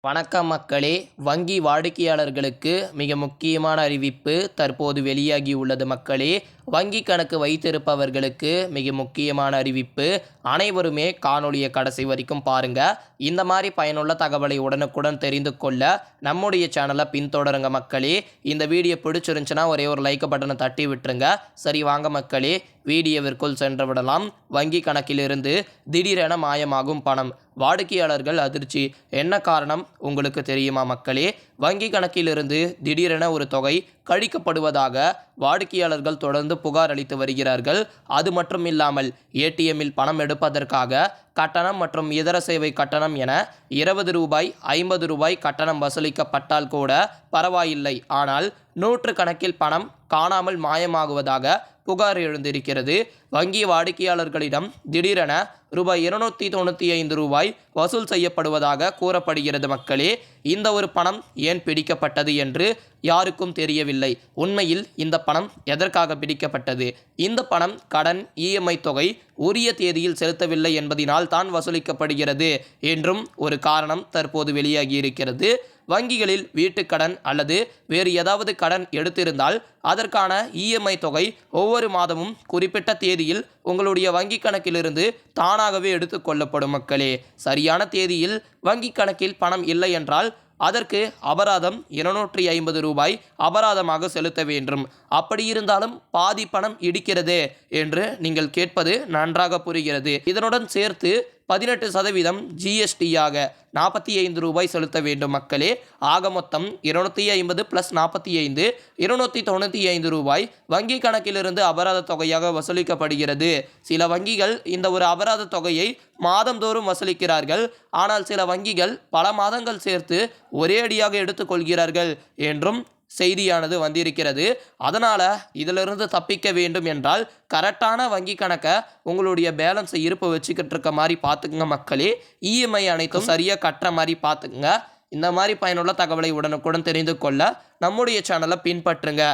வணக்கம் மக்களே. வங்கி வாடிக்கையாளர்களுக்கு மிக முக்கியமான அறிவிப்பு தற்போது வெளியாகி உள்ளது மக்களே. வங்கி கணக்கு வைத்திருப்பவர்களுக்கு மிக முக்கியமான அறிவிப்பு. அனைவருமே காணொலியை கடைசி வரைக்கும் பாருங்க. இந்த மாதிரி பயனுள்ள தகவலை உடனுக்குடன் தெரிந்து கொள்ள நம்முடைய சேனலை பின்தொடருங்க மக்களே. இந்த வீடியோ பிடிச்சிருந்துச்சுன்னா ஒரே ஒரு லைக் பட்டனை தட்டி விட்டுருங்க. சரி வாங்க மக்களே. வீடியோவிற்குள் சென்று விடலாம். வங்கி கணக்கிலிருந்து திடீரென மாயமாகும் பணம். வாடிக்கையாளர்கள் அதிர்ச்சி. என்ன காரணம்? உங்களுக்கு தெரியுமா மக்களே? வங்கி கணக்கிலிருந்து திடீரென ஒரு தொகை கழிக்கப்படுவதாக வாடிக்கையாளர்கள் தொடர்ந்து புகார் அளித்து வருகிறார்கள். அது மட்டும் இல்லாமல் ஏடிஎம்மில் பணம் எடுப்பதற்காக கட்டணம் மற்றும் இதர சேவை கட்டணம் என இருபது ரூபாய் ஐம்பது ரூபாய் கட்டணம் வசூலிக்கப்பட்டால் கூட பரவாயில்லை. ஆனால் நூற்று கணக்கில் பணம் காணாமல் மாயமாகுவதாக புகார் எழுந்திருக்கிறது. வங்கி வாடிக்கையாளர்களிடம் திடீரென ரூபாய் இருநூத்தி தொண்ணூற்றி ஐந்து ரூபாய் வசூல் செய்யப்படுவதாக கூறப்படுகிறது மக்களே. இந்த ஒரு பணம் ஏன் பிடிக்கப்பட்டது என்று யாருக்கும் தெரியவில்லை. உண்மையில் இந்த பணம் எதற்காக பிடிக்கப்பட்டது? இந்த பணம் கடன் இஎம்ஐ தொகை உரிய தேதியில் செலுத்தவில்லை என்பதினால் தான் வசூலிக்கப்படுகிறது என்றும் ஒரு காரணம் தற்போது வெளியாகி இருக்கிறது வங்கிகளில் வீட்டுக்கடன் அல்லது வேறு ஏதாவது கடன் எடுத்திருந்தால் அதற்கான இஎம்ஐ தொகை ஒவ்வொரு மாதமும் குறிப்பிட்ட தேதியில் உங்களுடைய வங்கி கணக்கிலிருந்து தானாகவே எடுத்துக்கொள்ளப்படும் மக்களே. சரியான தேதியில் வங்கி கணக்கில் பணம் இல்லை என்றால் அதற்கு அபராதம் இருநூற்றி ஐம்பது ரூபாய் அபராதமாக செலுத்த வேண்டும். அப்படி இருந்தாலும் பாதி பணம் இடிக்கிறது என்று நீங்கள் கேட்பது நன்றாக புரிகிறது. இதனுடன் சேர்த்து பதினெட்டு சதவீதம் ஜிஎஸ்டியாக நாற்பத்தி ஐந்து ரூபாய் செலுத்த வேண்டும் மக்களே. ஆக மொத்தம் இருநூத்தி ஐம்பது ப்ளஸ் நாற்பத்தி ஐந்து இருநூற்றி தொண்ணூற்றி ஐந்து ரூபாய் வங்கி கணக்கிலிருந்து அபராத தொகையாக வசூலிக்கப்படுகிறது. சில வங்கிகள் இந்த ஒரு அபராத தொகையை மாதந்தோறும் வசூலிக்கிறார்கள். ஆனால் சில வங்கிகள் பல மாதங்கள் சேர்த்து ஒரே அடியாக எடுத்துக்கொள்கிறார்கள் என்றும் செய்தியானது வந்திருக்கிறது. அதனால் இதிலிருந்து தப்பிக்க வேண்டும் என்றால் கரெக்டான வங்கி கணக்கை உங்களுடைய பேலன்ஸை இருப்பு வச்சுக்கிட்டு இருக்க மாதிரி பார்த்துக்குங்க மக்களே. இஎம்ஐ அனைத்தும் சரியாக கட்டுற மாதிரி பார்த்துக்குங்க. இந்த மாதிரி பயனுள்ள தகவலை உடனுக்குடன் தெரிந்து கொள்ள நம்முடைய சேனலை பின்பற்றுங்க.